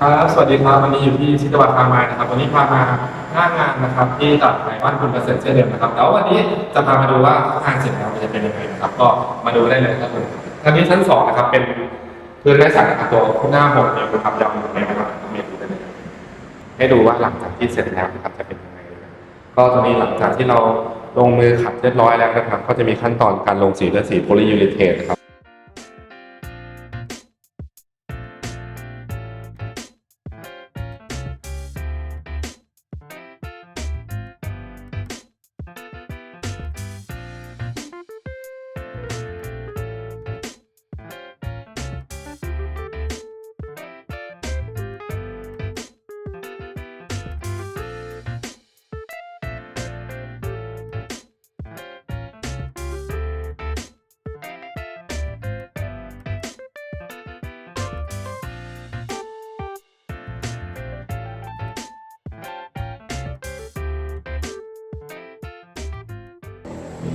ครับ สวัสดีครับ วันนี้อยู่ที่ชิตวัฒน์พามานะครับ วันนี้พามาหน้างานนะครับ ที่ตัดไหนบ้านคุณเกษตรเช่นเดิมนะครับ แล้ววันนี้จะพามาดูว่างานเสร็จแล้วมันจะเป็นยังไงนะครับ ก็มาดูได้เลยครับผมทางนี้ชั้นสองนะครับ เป็นพื้นไม้สักนะครับตัวหน้าหมดเนี่ยนะครับยำเลยนะครับเมนูได้เลยให้ดูว่าหลังจากที่เสร็จแล้วนะครับจะเป็นยังไง ก็ตอนนี้หลังจากที่เราลงมือขัดเรียบร้อยแล้วนะครับ ก็จะมีขั้นตอนการลงสีด้วยสีโพลียูริเทนนะครับ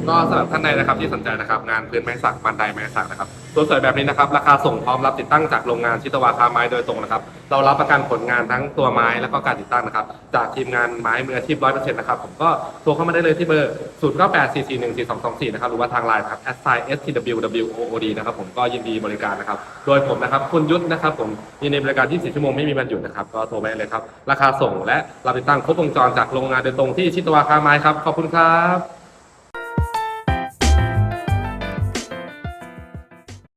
ก็สำหรับท่านใดนะครับที่สนใจนะครับงานพื้นไม้สักบันไดไม้สักนะครับตัวสวยแบบนี้นะครับราคาส่งพร้อมรับติดตั้งจากโรงงานชิตวาคาไม้โดยตรงนะครับเรารับประกันผลงานทั้งตัวไม้แล้วก็การติดตั้งนะครับจากทีมงานไม้มืออาชีพร้อยเปอร์เซ็นต์นะครับผมก็โทรเข้ามาได้เลยที่เบอร์0 9 8 4 4 1 4 2 2 4นะครับหรือว่าทางไลน์ครับ s i s t w w o o d นะครับผมก็ยินดีบริการนะครับโดยผมนะครับคุณยุทธนะครับผมยินดีบริการ 24 ชั่วโมงไม่มีวันหยุดนะครับก็โทรไปเลยครับราคาส่งและรับติดตั้งครบวงจรจากโรงงานโดยตรงที่ชิตวาคาไม้ครับขอบคุณครับ